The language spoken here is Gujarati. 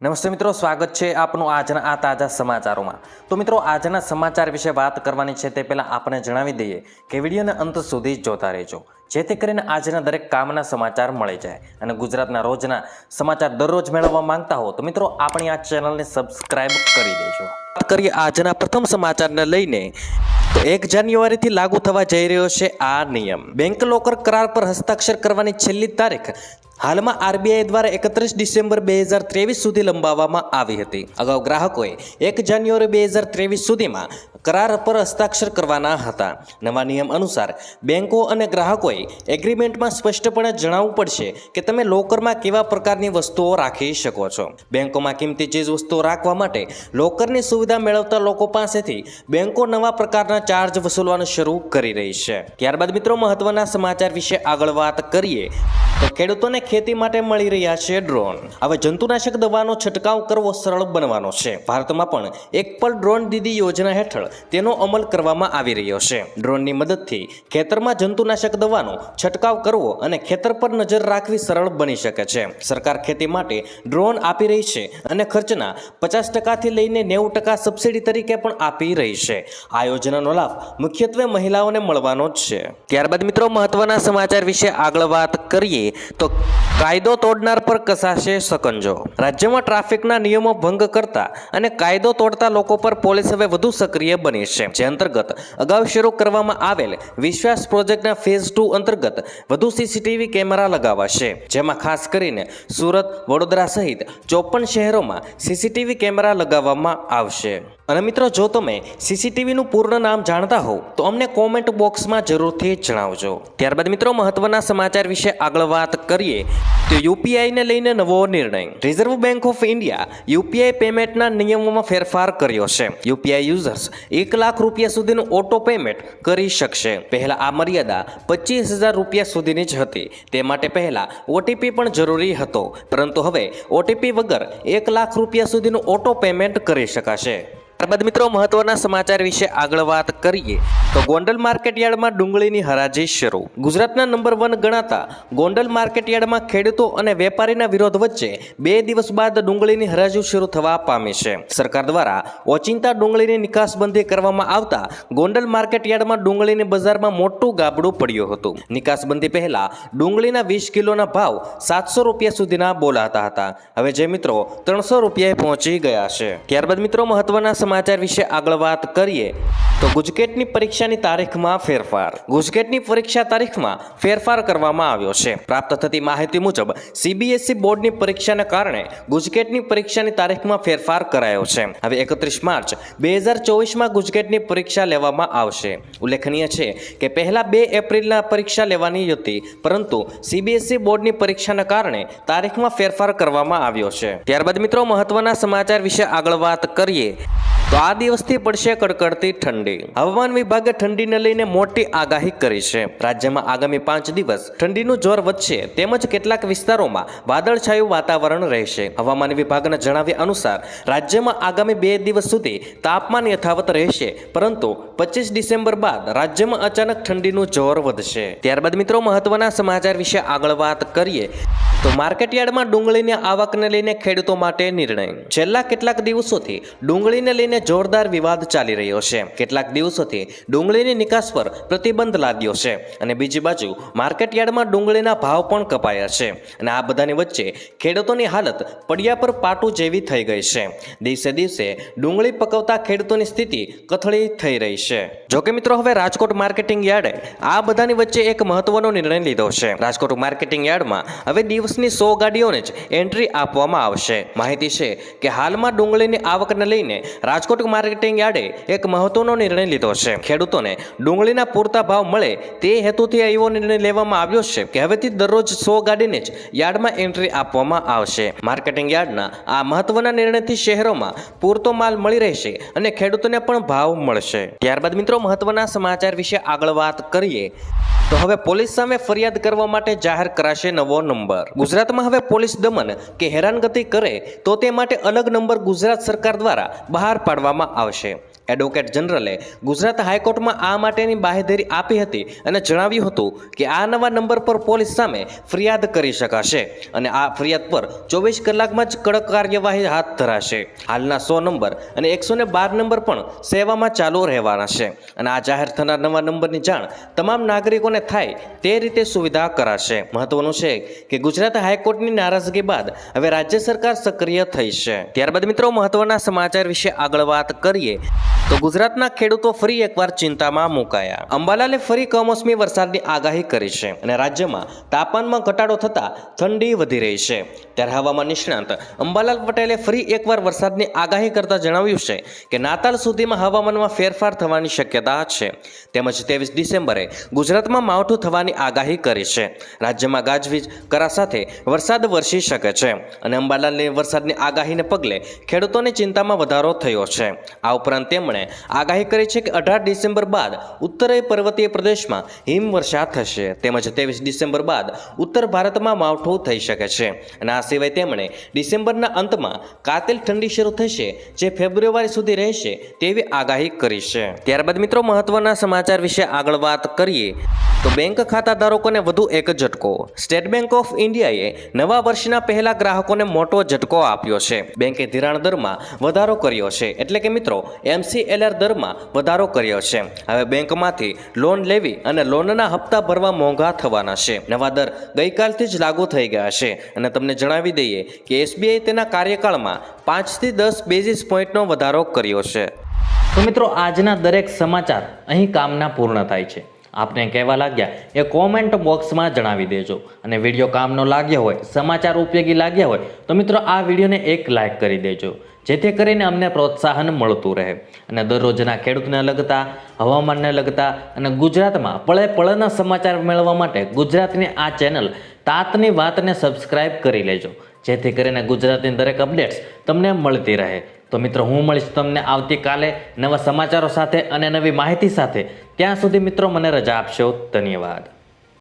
નમસ્તે મિત્રો, સ્વાગત છે આપનું આજના આ તાજા સમાચારોમાં. તો મિત્રો, આજના સમાચાર વિશે વાત કરવાની છે તે પહેલાં આપણે જણાવી દઈએ કે વિડીયોને અંત સુધી જોતા રહેજો. જેથી કરીને આજના દરેક કામના સમાચાર મળી જાય અને ગુજરાતના રોજના સમાચાર દરરોજ મેળવવા માંગતા હો તો મિત્રો, આપણી આ ચેનલને સબસ્ક્રાઈબ કરી દેજો. વાત કરીએ આજના પ્રથમ સમાચારને લઈને એક જાન્યુઆરીથી લાગુ થવા જઈ રહ્યો છે આ નિયમ. બેંક લોકર કરાર પર હસ્તાક્ષર કરવાની છેલ્લી તારીખ હાલમાં આરબીઆઈ દ્વારા એકત્રીસ ડિસેમ્બર બે હજાર ત્રેવીસ સુધી લંબાવવામાં આવી હતી. અગાઉ ગ્રાહકોએ એક જાન્યુઆરી બે હજાર ત્રેવીસ સુધીમાં કરાર પર હસ્તાક્ષર કરવાના હતા. નવા નિયમ અનુસાર બેંકો અને ગ્રાહકોએ એગ્રીમેન્ટમાં સ્પષ્ટપણે જણાવવું પડશે કે તમે લોકરમાં કેવા પ્રકારની વસ્તુઓ રાખી શકો છો. બેંકોમાં કિંમતી ચીજ વસ્તુઓ રાખવા માટે લોકરની સુવિધા મેળવતા લોકો પાસેથી બેંકો નવા પ્રકારના ચાર્જ વસૂલવાનું શરૂ કરી રહી છે. ત્યારબાદ મિત્રો મહત્વના સમાચાર વિશે આગળ વાત કરીએ. તો ખેડૂતોને ખેતી માટે મળી રહ્યા છે ડ્રોન. હવે જંતુનાશક દવાનો છંટકાવ કરવો સરળ બનવાનો છે. ભારતમાં પણ એક પણ ડ્રોન દીદી યોજના હેઠળ તેનો અમલ કરવામાં આવી રહ્યો છે. ડ્રોનની મદદથી ખેતરમાં જંતુનાશક દવાનો છંટકાવ કરવો અને ખેતર પર નજર રાખવી સરળ બની શકે છે. સરકાર ખેતી માટે ડ્રોન આપી રહી છે અને ખર્ચના પચાસ ટકાથી લઈને નેવું ટકા સબસિડી તરીકે પણ આપી રહી છે. આ યોજનાનો લાભ મુખ્યત્વે મહિલાઓને મળવાનો જ છે. ત્યારબાદ મિત્રો મહત્વના સમાચાર વિશે આગળ વાત કરીએ તો કાયદો તોડનાર પર કસાશે સકંજો. રાજ્યમાં ટ્રાફિકના નિયમો ભંગ કરતા અને કાયદો તોડતા લોકો પર પોલીસ હવે વધુ સક્રિય બની છે. જે અંતર્ગત અગાઉ શરૂ કરવામાં આવેલ વિશ્વાસ પ્રોજેક્ટના ફેઝ ટુ અંતર્ગત વધુ સીસીટીવી કેમેરા લગાવાશે. જેમાં ખાસ કરીને સુરત, વડોદરા સહિત ચોપન શહેરોમાં સીસીટીવી કેમેરા લગાવવામાં આવશે. અને મિત્રો, જો તમે સીસીટીવીનું પૂર્ણ નામ જાણતા હો તો અમને કોમેન્ટ બોક્સમાં જરૂરથી જણાવજો. ત્યારબાદ મિત્રો, મહત્વના સમાચાર વિશે આગળ વાત કરીએ. તો યુપીઆઈને લઈને નવો નિર્ણય. Reserve Bank of India UPI પેમેન્ટના નિયમોમાં ફેરફાર કર્યો છે. યુપીઆઈ યુઝર્સ એક લાખ રૂપિયા સુધીનું ઓટો પેમેન્ટ કરી શકશે. પહેલા આ મર્યાદા પચીસ હજાર રૂપિયા સુધીની જ હતી. તે માટે પહેલા ઓટીપી પણ જરૂરી હતો. પરંતુ હવે ઓટીપી વગર એક લાખ રૂપિયા સુધીનું ઓટો પેમેન્ટ કરી શકાશે. ત્યારબાદ મિત્રો મહત્વના સમાચાર વિશે આગળ વાત કરીએ. તો ગોંડલ માર્કેટયાર્ડમાં ડુંગળીની હરાજી શરૂ. ગુજરાતના નંબર વન ગણાતા ગોંડલ માર્કેટયાર્ડમાં ખેડૂતો અને વેપારીના વિરોધ વચ્ચે બે દિવસ બાદ ડુંગળીની હરાજી શરૂ થવા પામી છે. સરકાર દ્વારા ઓચિંતા ડુંગળીની નિકાસબંધી કરવામાં આવતા ગોંડલ માર્કેટયાર્ડમાં ડુંગળીની બજારમાં મોટું ગાબડું પડ્યું હતું. નિકાસબંધી પહેલા ડુંગળીના વીસ કિલોના ભાવ સાતસો રૂપિયા સુધીના બોલાતા હતા. હવે જે મિત્રો ત્રણસો રૂપિયાએ પહોંચી ગયા છે. ત્યારબાદ મિત્રો મહત્વના સમાચાર વિશે આગળ વાત કરીએ, તો ગુજકેટની પરીક્ષાની તારીખમાં ફેરફાર. ગુજકેટની પરીક્ષા તારીખમાં ફેરફાર કરવામાં આવ્યો છે. પ્રાપ્ત થતી માહિતી મુજબ સીબીએસઈ બોર્ડની પરીક્ષાને કારણે ગુજકેટની પરીક્ષાની તારીખમાં ફેરફાર કરાયો છે. હવે એકત્રીસ માર્ચ બે હજાર ચોવીસમાં ગુજકેટની પરીક્ષા લેવામાં આવશે. ઉલ્લેખનીય છે કે પહેલાં બે એપ્રિલના પરીક્ષા લેવાની હતી, પરંતુ સીબીએસઈ બોર્ડની પરીક્ષાના કારણે તારીખમાં ફેરફાર કરવામાં આવ્યો છે. ત્યારબાદ મિત્રો, મહત્વના સમાચાર વિશે આગળ વાત કરીએ. તો આ દિવસથી પડશે કડકડતી ઠંડી. હવામાન વિભાગે ઠંડીને લઈને મોટી આગાહી કરી છે. રાજ્યમાં આગામી પાંચ દિવસ ઠંડીનું જોર વધશે તેમજ કેટલાક વિસ્તારોમાં વાદળછાયું વાતાવરણ રહેશે. હવામાન વિભાગના જણાવ્યા અનુસાર, રાજ્યમાં આગામી બે દિવસ સુધી તાપમાન યથાવત રહેશે, પરંતુ પચીસ ડિસેમ્બર બાદ રાજ્યમાં અચાનક ઠંડીનું જોર વધશે. ત્યારબાદ મિત્રો, મહત્વના સમાચાર વિશે આગળ વાત કરીએ. તો માર્કેટયાર્ડમાં ડુંગળીની આવકને લઈને ખેડૂતો માટે નિર્ણય. છેલ્લા કેટલાક દિવસોથી ડુંગળીને લઈને જોરદાર વિવાદ ચાલી રહ્યો છે. કેટલાક દિવસોથી ડુંગળીની નિકાસ પર પ્રતિબંધ લાદ્યો છે અને બીજી બાજુ માર્કેટયાર્ડમાં ડુંગળીના ભાવ પણ કપાયા છે અને આ બધાની વચ્ચે ખેડૂતોની હાલત પડ્યા પર પાટું જેવી થઈ ગઈ છે. દિવસે દિવસે ડુંગળી પકવતા ખેડૂતોની સ્થિતિ કથળી થઈ રહી છે. જોકે મિત્રો, હવે રાજકોટ માર્કેટિંગ યાર્ડે આ બધાની વચ્ચે એક મહત્વનો નિર્ણય લીધો છે. રાજકોટ માર્કેટિંગ યાર્ડમાં હવે દિવસની સો ગાડીઓને જ એન્ટ્રી આપવામાં આવશે. માહિતી છે કે હાલમાં ડુંગળીની આવકને લઈને રાજકોટ માર્કેટિંગ યાર્ડે એક મહત્વનો નિર્ણય લીધો છે. ખેડૂતોને ડુંગળીના પૂરતા ભાવ મળે તે હેતુથી એવો નિર્ણય લેવામાં આવ્યો છે કે હવેથી દરરોજ સો ગાડીને જ યાર્ડમાં એન્ટ્રી આપવામાં આવશે. માર્કેટિંગ યાર્ડના આ મહત્વના નિર્ણયથી શહેરોમાં પૂરતો માલ મળી રહેશે અને ખેડૂતોને પણ ભાવ મળશે. ત્યારબાદ મિત્રો મહત્વના સમાચાર વિશે આગળ વાત કરીએ. તો હવે પોલીસ સામે ફરિયાદ કરવા માટે જાહેર કરાશે નવો નંબર. ગુજરાતમાં હવે પોલીસ દમન કે હેરાનગતિ કરે તો તે માટે અલગ નંબર ગુજરાત સરકાર દ્વારા બહાર પાડવામાં આવશે. એડવોકેટ જનરલે ગુજરાત હાઈકોર્ટમાં આ માટેની બાહેધરી આપી હતી અને જણાવ્યું હતું કે આ નવા નંબર પર પોલીસ સામે ફરિયાદ કરી શકાશે અને આ ફરિયાદ પર ચોવીસ કલાકમાં જ કડક કાર્યવાહી હાથ ધરાશે. હાલના સો નંબર અને એકસો બાર નંબર પણ સેવામાં ચાલુ રહેવાના છે અને આ જાહેર થનાર નવા નંબરની જાણ તમામ નાગરિકોને થાય તે રીતે સુવિધા કરાશે. મહત્વનું છે કે ગુજરાત હાઈકોર્ટની નારાજગી બાદ હવે રાજ્ય સરકાર સક્રિય થઈ છે. ત્યારબાદ મિત્રો મહત્વના સમાચાર વિશે આગળ વાત કરીએ. તો ગુજરાતના ખેડૂતો ફરી એકવાર ચિંતામાં મુકાયા. અંબાલાલે ફરી કમોસમી વરસાદની આગાહી કરી છે અને રાજ્યમાં તાપમાનમાં ઘટાડો થતાં ઠંડી વધી રહી છે. ત્યારે હવામાન નિષ્ણાંત અંબાલાલ પટેલે ફરી એકવાર વરસાદની આગાહી કરતા જણાવ્યું છે કે નાતાલ સુધીમાં હવામાનમાં ફેરફાર થવાની શક્યતા છે. તેમજ ત્રેવીસ ડિસેમ્બરે ગુજરાતમાં માવઠું થવાની આગાહી કરી છે. રાજ્યમાં ગાજવીજ, કરા સાથે વરસાદ વરસી શકે છે અને અંબાલાલની વરસાદની આગાહીને પગલે ખેડૂતોની ચિંતામાં વધારો થયો છે. આ ઉપરાંત તેમણે આગાહી કરી છે કે અઢાર ડિસેમ્બર બાદ ઉત્તરીય પર્વતીય પ્રદેશમાં હિમવર્ષા થશે. તેમજ ત્રેવીસ ડિસેમ્બર બાદ ઉત્તર ભારતમાં માવઠું થઈ શકે છે. અને આ સિવાય તેમણે ડિસેમ્બરના અંતમાં કાતિલ ઠંડી શરૂ થશે, જે ફેબ્રુઆરી સુધી રહેશે તેવી આગાહી કરી છે. ત્યારબાદ મિત્રો મહત્વના સમાચાર વિશે આગળ વાત કરીએ, તો બેંક ખાતા ધારકોને વધુ એક ઝટકો. સ્ટેટ બેંક ઓફ ઇન્ડિયાએ નવા વર્ષના પહેલા ગ્રાહકોને મોટો ઝટકો આપ્યો છે. બેંકે ધિરાણ દરમાં વધારો કર્યો છે. એટલે કે મિત્રો એમસીએલઆર દરમાં વધારો કર્યો છે. હવે બેંકમાંથી લોન લેવી અને લોનના હપ્તા ભરવા મોંઘા થવાના છે. નવા દર ગઈકાલથી જ લાગુ થઈ ગયા છે. અને તમને જણાવી દઈએ કે એસબીઆઈ તેના કાર્યકાળમાં પાંચથી દસ બેઝિસ પોઈન્ટનો વધારો કર્યો છે. તો મિત્રો, આજના દરેક સમાચાર અહીં કામના પૂર્ણ થાય છે. આપને કહેવા લાગ્યા એ કોમેન્ટ બોક્સમાં જણાવી દેજો. અને વીડિયો કામનો લાગ્યો હોય, સમાચાર ઉપયોગી લાગ્યા હોય, તો મિત્રો આ વિડીયોને એક લાઈક કરી દેજો. જેથી કરીને અમને પ્રોત્સાહન મળતું રહે. અને દરરોજના ખેડૂતને લગતા, હવામાનને લગતા અને ગુજરાતમાં પળે પળના સમાચાર મેળવવા માટે ગુજરાતની આ ચેનલ તાતની વાતને સબસ્ક્રાઇબ કરી લેજો. જેથી કરીને ગુજરાતની દરેક અપડેટ્સ તમને મળતી રહે. તો મિત્રો, હું મળીશ તમને આવતીકાલે નવા સમાચારો સાથે અને નવી માહિતી સાથે. ત્યાં સુધી મિત્રો, મને રજા આપશો. ધન્યવાદ.